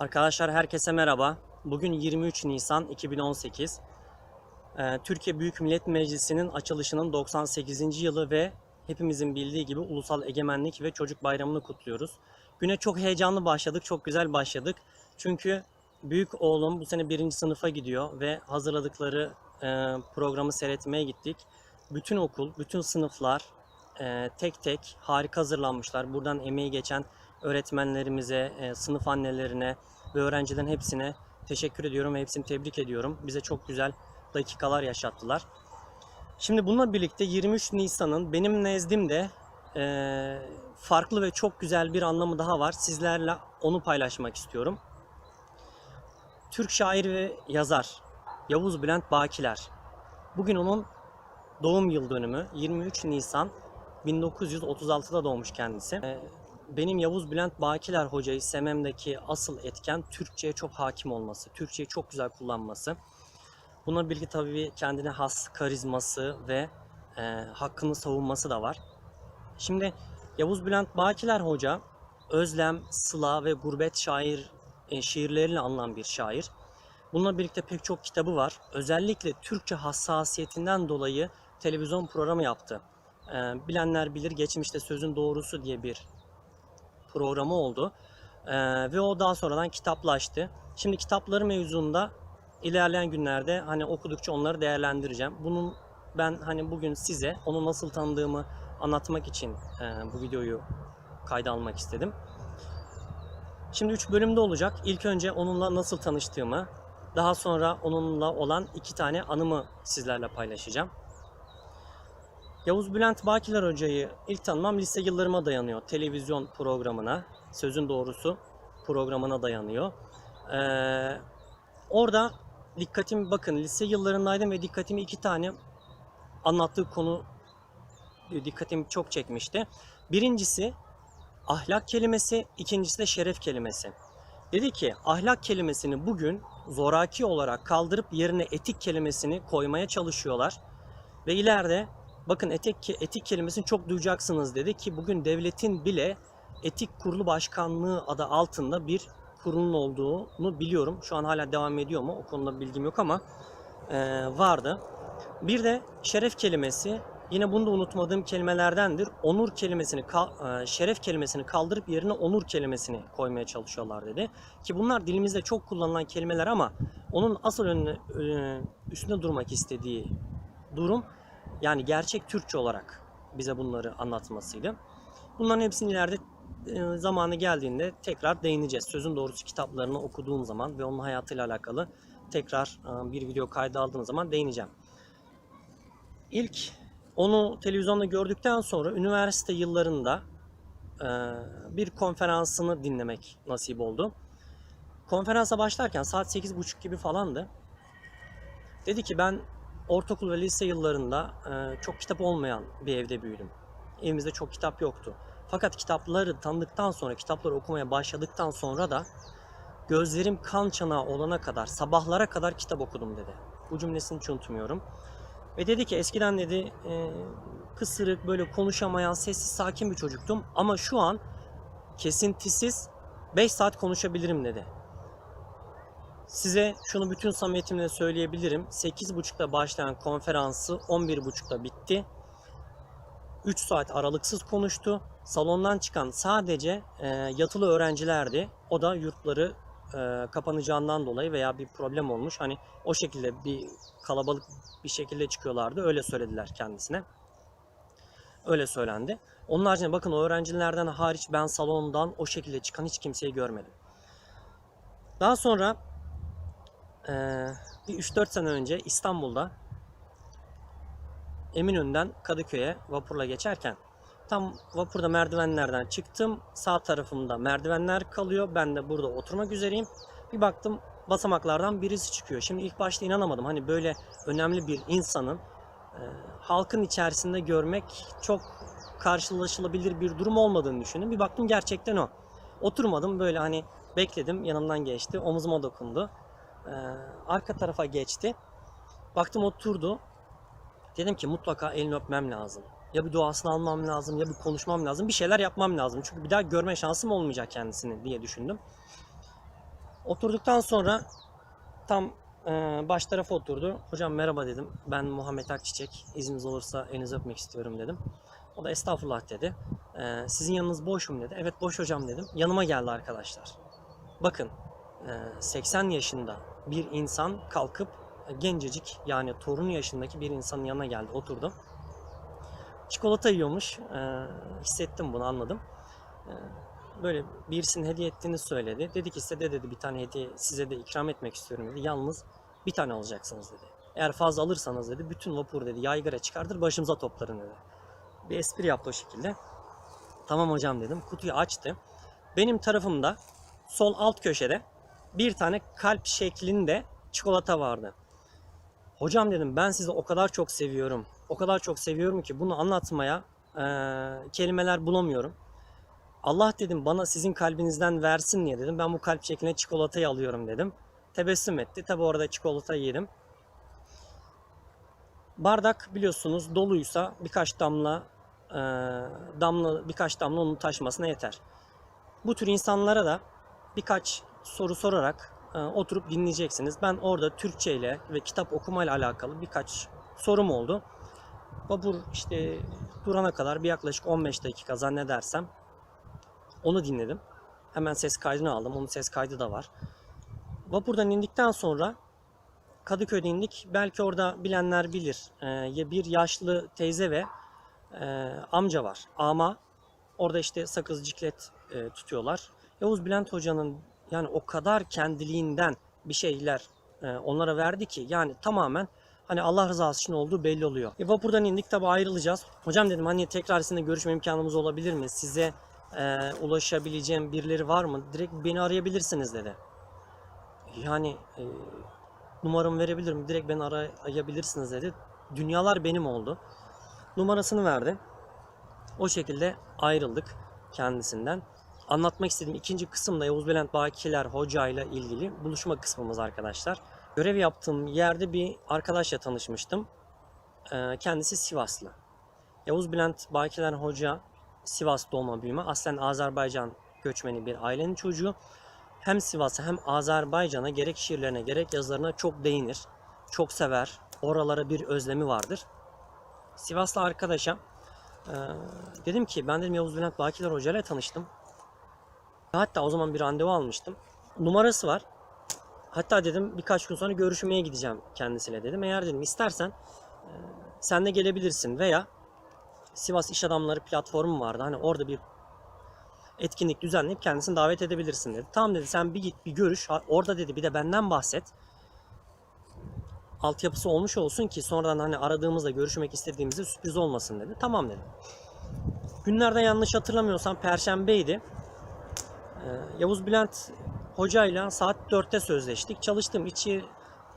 Arkadaşlar herkese merhaba. Bugün 23 Nisan 2018. Ee, Türkiye Büyük Millet Meclisi'nin açılışının 98. yılı ve hepimizin bildiği gibi Ulusal Egemenlik ve Çocuk Bayramı'nı kutluyoruz. Güne çok heyecanlı başladık, çok güzel başladık. Çünkü büyük oğlum bu sene birinci sınıfa gidiyor ve hazırladıkları e, programı seyretmeye gittik. Bütün okul, bütün sınıflar e, tek tek harika hazırlanmışlar. Buradan emeği geçen öğretmenlerimize, e, sınıf annelerine ve öğrencilerin hepsine teşekkür ediyorum ve hepsini tebrik ediyorum. Bize çok güzel dakikalar yaşattılar. Şimdi bununla birlikte 23 Nisan'ın benim nezdimde e, farklı ve çok güzel bir anlamı daha var. Sizlerle onu paylaşmak istiyorum. Türk şair ve yazar Yavuz Bülent Bakiler. Bugün onun doğum yıl dönümü 23 Nisan 1936'da doğmuş kendisi. Ee, Benim Yavuz Bülent Bakiler hocayı sevmemdeki asıl etken Türkçe'ye çok hakim olması, Türkçeyi çok güzel kullanması. Bununla birlikte tabii kendine has karizması ve e, hakkını savunması da var. Şimdi Yavuz Bülent Bakiler Hoca özlem, sıla ve gurbet şair e, şiirleriyle anılan bir şair. Bununla birlikte pek çok kitabı var. Özellikle Türkçe hassasiyetinden dolayı televizyon programı yaptı. Ee, bilenler bilir geçmişte Sözün Doğrusu diye bir programı oldu. Ee, ve o daha sonradan kitaplaştı. Şimdi kitapları mevzunda ilerleyen günlerde hani okudukça onları değerlendireceğim. Bunun ben hani bugün size onu nasıl tanıdığımı anlatmak için e, bu videoyu kayda almak istedim. Şimdi 3 bölümde olacak. İlk önce onunla nasıl tanıştığımı, daha sonra onunla olan iki tane anımı sizlerle paylaşacağım. Yavuz Bülent Bakiler Hoca'yı ilk tanımam lise yıllarıma dayanıyor. Televizyon programına, Sözün Doğrusu programına dayanıyor. Ee, orada dikkatim bakın lise yıllarındaydım ve dikkatimi iki tane anlattığı konu dikkatimi çok çekmişti. Birincisi ahlak kelimesi, ikincisi de şeref kelimesi. Dedi ki ahlak kelimesini bugün zoraki olarak kaldırıp yerine etik kelimesini koymaya çalışıyorlar. Ve ileride bakın etik, etik kelimesini çok duyacaksınız dedi ki bugün devletin bile etik kurulu başkanlığı adı altında bir kurulun olduğunu biliyorum. Şu an hala devam ediyor mu o konuda bilgim yok ama e, vardı. Bir de şeref kelimesi yine bunu da unutmadığım kelimelerdendir. Onur kelimesini, e, şeref kelimesini kaldırıp yerine onur kelimesini koymaya çalışıyorlar dedi. Ki bunlar dilimizde çok kullanılan kelimeler ama onun asıl önüne, e, üstünde durmak istediği durum yani gerçek Türkçe olarak bize bunları anlatmasıydı. Bunların hepsini ileride e, zamanı geldiğinde tekrar değineceğiz. Sözün doğrusu kitaplarını okuduğum zaman ve onun hayatıyla alakalı tekrar e, bir video kaydı aldığım zaman değineceğim. İlk onu televizyonda gördükten sonra üniversite yıllarında e, bir konferansını dinlemek nasip oldu. Konferansa başlarken saat 8.30 gibi falandı. Dedi ki ben ortaokul ve lise yıllarında e, çok kitap olmayan bir evde büyüdüm. Evimizde çok kitap yoktu. Fakat kitapları tanıdıktan sonra, kitapları okumaya başladıktan sonra da gözlerim kan çanağı olana kadar, sabahlara kadar kitap okudum dedi. Bu cümlesini hiç unutmuyorum. Ve dedi ki eskiden dedi e, kısırık, böyle konuşamayan, sessiz, sakin bir çocuktum. Ama şu an kesintisiz 5 saat konuşabilirim dedi. Size şunu bütün samimiyetimle söyleyebilirim. 8.30'da başlayan konferansı 11.30'da bitti. 3 saat aralıksız konuştu. Salondan çıkan sadece e, yatılı öğrencilerdi. O da yurtları e, kapanacağından dolayı veya bir problem olmuş. Hani o şekilde bir kalabalık bir şekilde çıkıyorlardı. Öyle söylediler kendisine. Öyle söylendi. Onun haricinde bakın o öğrencilerden hariç ben salondan o şekilde çıkan hiç kimseyi görmedim. Daha sonra e, bir 3-4 sene önce İstanbul'da Eminönü'nden Kadıköy'e vapurla geçerken tam vapurda merdivenlerden çıktım. Sağ tarafımda merdivenler kalıyor. Ben de burada oturmak üzereyim. Bir baktım basamaklardan birisi çıkıyor. Şimdi ilk başta inanamadım. Hani böyle önemli bir insanın e, halkın içerisinde görmek çok karşılaşılabilir bir durum olmadığını düşündüm. Bir baktım gerçekten o. Oturmadım böyle hani bekledim yanımdan geçti. Omuzuma dokundu. E, arka tarafa geçti. Baktım oturdu. Dedim ki mutlaka elini öpmem lazım. Ya bir duasını almam lazım ya bir konuşmam lazım. Bir şeyler yapmam lazım. Çünkü bir daha görme şansım olmayacak kendisini diye düşündüm. Oturduktan sonra tam e, baş tarafa oturdu. Hocam merhaba dedim. Ben Muhammed Akçiçek. İzniniz olursa elinizi öpmek istiyorum dedim. O da estağfurullah dedi. E, sizin yanınız boş mu dedi. Evet boş hocam dedim. Yanıma geldi arkadaşlar. Bakın 80 yaşında bir insan kalkıp e, gencecik yani torunu yaşındaki bir insanın yanına geldi oturdu. Çikolata yiyormuş. E, hissettim bunu anladım. E, böyle birisinin hediye ettiğini söyledi. Dedi ki size de dedi bir tane hediye size de ikram etmek istiyorum dedi. Yalnız bir tane alacaksınız dedi. Eğer fazla alırsanız dedi bütün vapur dedi yaygara çıkartır başımıza toplarım dedi. Bir espri yaptı o şekilde. Tamam hocam dedim. Kutuyu açtı. Benim tarafımda sol alt köşede bir tane kalp şeklinde çikolata vardı. Hocam dedim ben sizi o kadar çok seviyorum. O kadar çok seviyorum ki bunu anlatmaya eee, kelimeler bulamıyorum. Allah dedim bana sizin kalbinizden versin diye dedim. Ben bu kalp şeklinde çikolatayı alıyorum dedim. Tebessüm etti. Tabi orada çikolata yedim. Bardak biliyorsunuz doluysa birkaç damla e, damla birkaç damla onun taşmasına yeter. Bu tür insanlara da birkaç soru sorarak e, oturup dinleyeceksiniz. Ben orada Türkçe ile ve kitap okumayla alakalı birkaç sorum oldu. Vapur işte durana kadar bir yaklaşık 15 dakika zannedersem onu dinledim. Hemen ses kaydını aldım. Onun ses kaydı da var. Vapurdan indikten sonra Kadıköy'de indik. Belki orada bilenler bilir. Ee, bir yaşlı teyze ve e, amca var. Ama orada işte sakız ciklet e, tutuyorlar. Yavuz Bülent Hoca'nın yani o kadar kendiliğinden bir şeyler e, onlara verdi ki yani tamamen hani Allah rızası için olduğu belli oluyor. E, vapurdan indik tabi ayrılacağız. Hocam dedim hani tekrar sizinle görüşme imkanımız olabilir mi? Size e, ulaşabileceğim birileri var mı? Direkt beni arayabilirsiniz dedi. Yani e, numaramı verebilirim. Direkt beni arayabilirsiniz dedi. Dünyalar benim oldu. Numarasını verdi. O şekilde ayrıldık kendisinden. Anlatmak istediğim ikinci kısım da Yavuz Bülent Bakiler Hoca ile ilgili buluşma kısmımız arkadaşlar. Görev yaptığım yerde bir arkadaşla tanışmıştım. Ee, Kendisi Sivaslı. Yavuz Bülent Bakiler Hoca Sivas doğma büyüme. Aslen Azerbaycan göçmeni bir ailenin çocuğu. Hem Sivas'a hem Azerbaycan'a gerek şiirlerine gerek yazılarına çok değinir. Çok sever. Oralara bir özlemi vardır. Sivaslı arkadaşa e, dedim ki ben dedim Yavuz Bülent Bakiler Hoca ile tanıştım. Hatta o zaman bir randevu almıştım. Numarası var. Hatta dedim birkaç gün sonra görüşmeye gideceğim kendisiyle dedim. Eğer dedim istersen e, sen de gelebilirsin veya Sivas İş Adamları platformu vardı. Hani orada bir etkinlik düzenleyip kendisini davet edebilirsin dedi. Tamam dedi sen bir git bir görüş. Orada dedi bir de benden bahset. Altyapısı olmuş olsun ki sonradan hani aradığımızda görüşmek istediğimizde sürpriz olmasın dedi. Tamam dedim. Günlerden yanlış hatırlamıyorsam Perşembeydi. Ee, Yavuz Bülent hocayla saat 4'te sözleştik. Çalıştım içi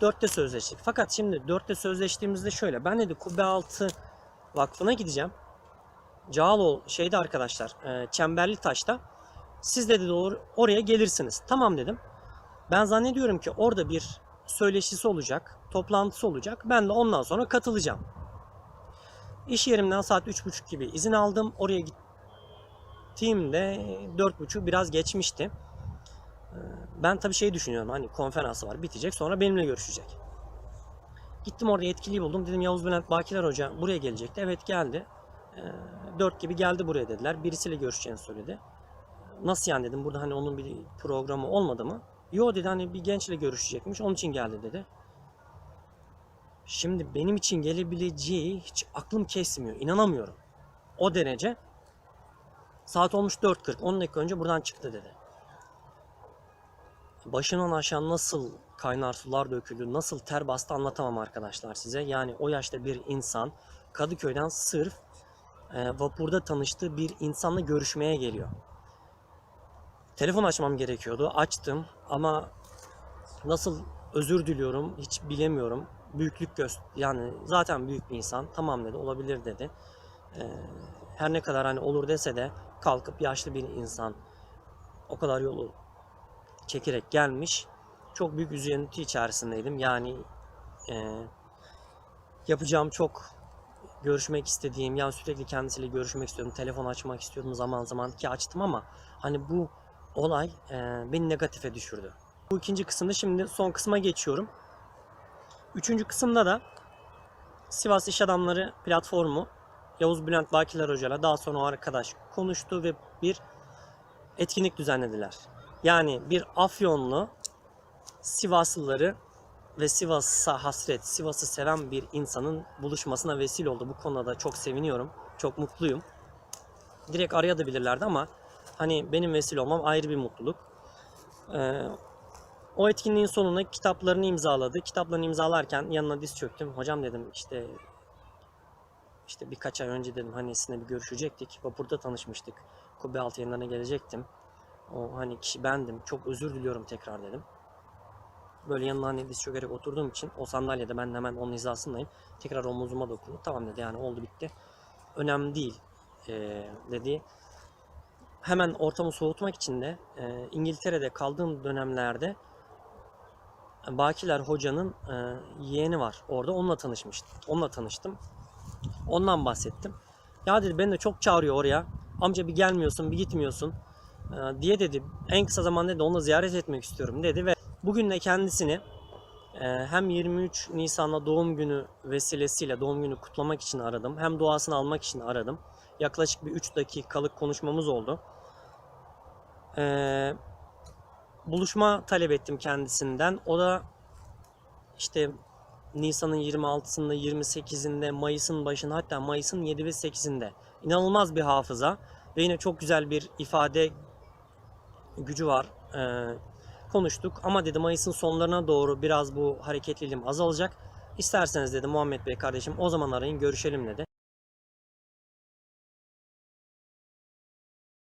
4'te sözleştik. Fakat şimdi 4'te sözleştiğimizde şöyle. Ben dedi Kubbe Altı Vakfı'na gideceğim. Cağaloğlu şeyde arkadaşlar e, Çemberli Taş'ta siz de dedi or- oraya gelirsiniz. Tamam dedim. Ben zannediyorum ki orada bir söyleşisi olacak, toplantısı olacak. Ben de ondan sonra katılacağım. İş yerimden saat 3.30 gibi izin aldım. Oraya gittiğimde 4.30 biraz geçmişti. E, Ben tabii şey düşünüyorum hani konferansı var bitecek sonra benimle görüşecek. Gittim orada yetkiliyi buldum. Dedim Yavuz Bülent Bakiler Hoca buraya gelecekti. Evet geldi. Ee, 4 gibi geldi buraya dediler. Birisiyle görüşeceğini söyledi. Nasıl yani dedim. Burada hani onun bir programı olmadı mı? Yo dedi hani bir gençle görüşecekmiş. Onun için geldi dedi. Şimdi benim için gelebileceği hiç aklım kesmiyor. İnanamıyorum. O derece. Saat olmuş 4.40. 10 dakika önce buradan çıktı dedi. Başından aşağı nasıl kaynar sular döküldü, nasıl ter bastı anlatamam arkadaşlar size. Yani o yaşta bir insan Kadıköy'den sırf e, vapurda tanıştığı bir insanla görüşmeye geliyor. Telefon açmam gerekiyordu. Açtım ama nasıl özür diliyorum hiç bilemiyorum. Büyüklük göster yani zaten büyük bir insan. Tamam dedi olabilir dedi. E, her ne kadar hani olur dese de kalkıp yaşlı bir insan o kadar yolu çekerek gelmiş. Çok büyük üzüntü içerisindeydim. Yani e, yapacağım çok görüşmek istediğim, yani sürekli kendisiyle görüşmek istiyordum. Telefon açmak istiyordum zaman zaman ki açtım ama hani bu olay e, beni negatife düşürdü. Bu ikinci kısımda şimdi son kısma geçiyorum. Üçüncü kısımda da Sivas İş Adamları platformu Yavuz Bülent Bakiler Hoca'yla daha sonra o arkadaş konuştu ve bir etkinlik düzenlediler. Yani bir Afyonlu Sivaslıları ve Sivas'a hasret, Sivas'ı seven bir insanın buluşmasına vesile oldu. Bu konuda da çok seviniyorum. Çok mutluyum. Direkt arayabilirlerdi ama hani benim vesile olmam ayrı bir mutluluk. Ee, o etkinliğin sonunda kitaplarını imzaladı. Kitaplarını imzalarken yanına diz çöktüm. Hocam dedim işte işte birkaç ay önce dedim hani sizinle bir görüşecektik. Vapurda tanışmıştık. Kubbe altı yayınlarına gelecektim. O hani kişi bendim. Çok özür diliyorum tekrar dedim. Böyle yanına hani diz çökerek oturduğum için o sandalyede ben hemen onun hizasındayım. Tekrar omuzuma dokundu. Tamam dedi yani oldu bitti. Önemli değil eee, dedi. Hemen ortamı soğutmak için de eee, İngiltere'de kaldığım dönemlerde Bakiler Hoca'nın eee, yeğeni var. Orada onunla tanışmıştım. Onunla tanıştım. Ondan bahsettim. Ya dedi beni de çok çağırıyor oraya. Amca bir gelmiyorsun, bir gitmiyorsun eee, diye dedi. En kısa zamanda dedi onu ziyaret etmek istiyorum dedi ve bugün de kendisini eee, hem 23 Nisan'da doğum günü vesilesiyle doğum günü kutlamak için aradım. Hem duasını almak için aradım. Yaklaşık bir 3 dakikalık konuşmamız oldu. Eee, buluşma talep ettim kendisinden. O da işte Nisan'ın 26'sında, 28'inde, Mayıs'ın başında hatta Mayıs'ın 7 ve 8'inde. İnanılmaz bir hafıza ve yine çok güzel bir ifade gücü var. Ee, konuştuk ama dedi Mayıs'ın sonlarına doğru biraz bu hareketliliğim azalacak. İsterseniz dedi Muhammed Bey kardeşim o zaman arayın görüşelim dedi.